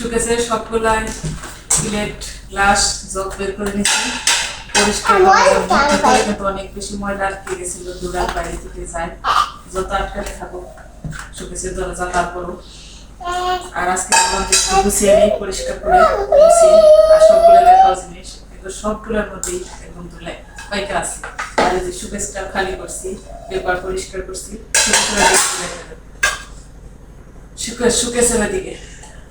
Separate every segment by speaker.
Speaker 1: শুকেছে সবগুলাই plate glass jug বের করে নিচ্ছি পরিষ্কার করে কিন্তু অনেক বেশি ময়লা আটকে গেছিল দুরাল বাইরে থেকে যায়। যত আটকাতে থাকো শুকেছে দরজা তারপরও। আর আজকে বললাম যে একটু গুছিয়ে নিই পরিষ্কার করে গুছিয়ে আর সবগুলো লেখাও জিনিস কিন্তু সবগুলোর মধ্যেই একদম তুলে পাইকা আছে। আর এই যে শুকেসটা খালি করছি পেপার পরিষ্কার করছি লেখা শুকেসের দিকে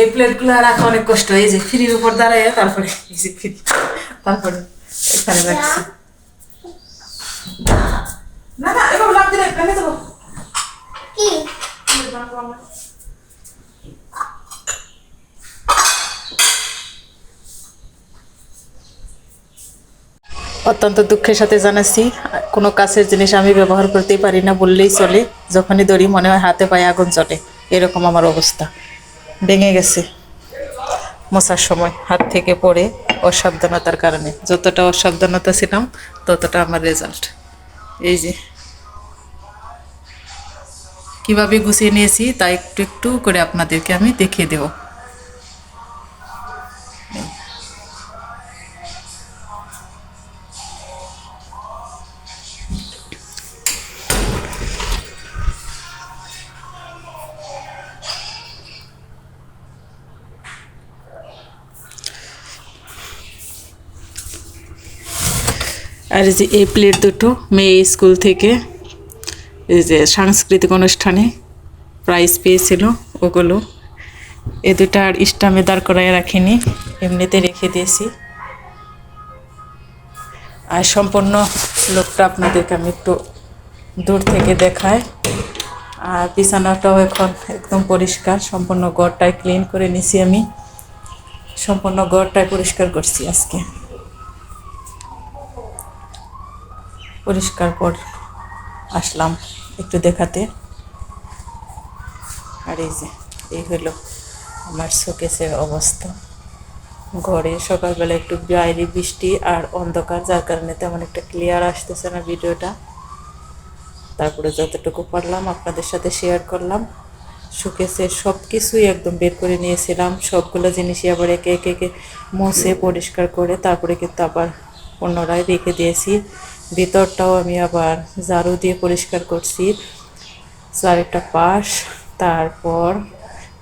Speaker 1: এই প্লেটগুলো রাখা অনেক কষ্ট। এই যে ফ্রির উপর দাঁড়ায় তারপরে এই যে ফ্রি তারপরে এখানে রাখছি। না না এবার লাভ দিলে ভেঙে দেবো
Speaker 2: কি?
Speaker 1: অত্যন্ত দুঃখের সাথে জানাচ্ছি কোনো কাছের জিনিস আমি ব্যবহার করতেই পারি না বললেই চলে যখনই ধরি মনে হয় হাতে পায়ে আগুন চলে এরকম আমার অবস্থা। ভেঙে গেছে। মশার সময় হাত থেকে পড়ে অসাবধানতার কারণে। যতটা অসাবধানতা ছিলাম, ততটা আমার রেজাল্ট এই যে, কীভাবে গুছিয়ে নিয়েছি, তা একটু একটু করে আপনাদেরকে আমি দেখিয়ে দেবো। আর এই যে এই প্লেট দুটো, মেয়ে স্কুল থেকে, এই যে সাংস্কৃতিক অনুষ্ঠানে প্রাইজ পেয়েছিল ওগুলো। এ দুটো আর স্টামে দাঁড় করায় রাখিনি, এমনিতে রেখে দিয়েছি। আর সম্পূর্ণ লোকটা আপনাদেরকে আমি একটু দূর থেকে দেখাই আর বিছানাটাও এখন একদম পরিষ্কার, সম্পূর্ণ ঘরটাই ক্লিন করে নিছি আমি। সম্পূর্ণ ঘরটাই পরিষ্কার করছি আজকে। পরিষ্কার পর আসলাম একটু দেখাতে। আর এই যে, এই হলো আমার শোকেসের অবস্থা। ঘরে সকালবেলা একটু বাইরে বৃষ্টি আর অন্ধকার, যার কারণে তেমন একটা ক্লিয়ার আসতেছে না ভিডিওটা। তারপরে যতটুকু পারলাম আপনাদের সাথে শেয়ার করলাম। শোকেসের সব কিছুই একদম বের করে নিয়েছিলাম। সবগুলো জিনিসই আবার একে একে একে মুছে পরিষ্কার করে, তারপরে কিন্তু আবার পুনরায় রেখে দিয়েছি। ভিতরটাও আমি আবার ঝাড়ু দিয়ে পরিষ্কার করছি। চারটা পাশ, তারপর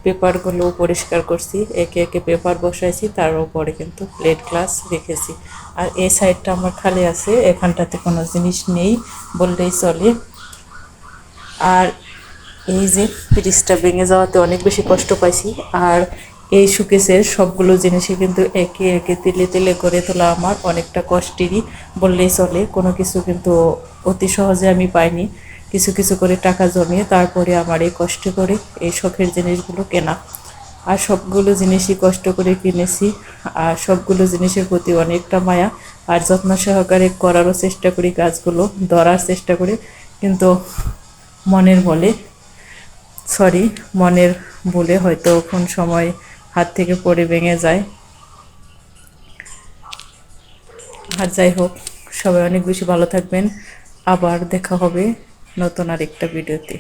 Speaker 1: পেপারগুলো পরিষ্কার করছি। একে একে পেপার বসাইছি, তার উপরে কিন্তু প্লেট গ্লাস রেখেছি। আর এই সাইডটা আমার খালি আছে, এখানটাতে কোনো জিনিস নেই বললেই চলে। আর এই যে ফ্রিজটা ভেঙে যাওয়াতে অনেক বেশি কষ্ট পাইছি। আর এই সুকেসের সবগুলো জিনিসই কিন্তু একে একে তিলে তেলে করে তোলা আমার অনেকটা কষ্টেরই। বললেই চলে, কোনো কিছু কিন্তু অতি সহজে আমি পাইনি। কিছু কিছু করে টাকা জমিয়ে তারপরে আমার এই কষ্ট করে এই শখের জিনিসগুলো কেনা। আর সবগুলো জিনিসই কষ্ট করে কিনেছি। আর সবগুলো জিনিসের প্রতি অনেকটা মায়া আর যত্ন সহকারে করারও চেষ্টা করি কাজগুলো, ধরার চেষ্টা করি। কিন্তু মনের বলে সরি মনের বলে হয়তো কোন সময় হাত থেকে পড়ে ভেঙে যায়। আর যাই হোক, সবাই অনেক বেশি ভালো থাকবেন। আবার দেখা হবে নতুন আরেকটা ভিডিওতে।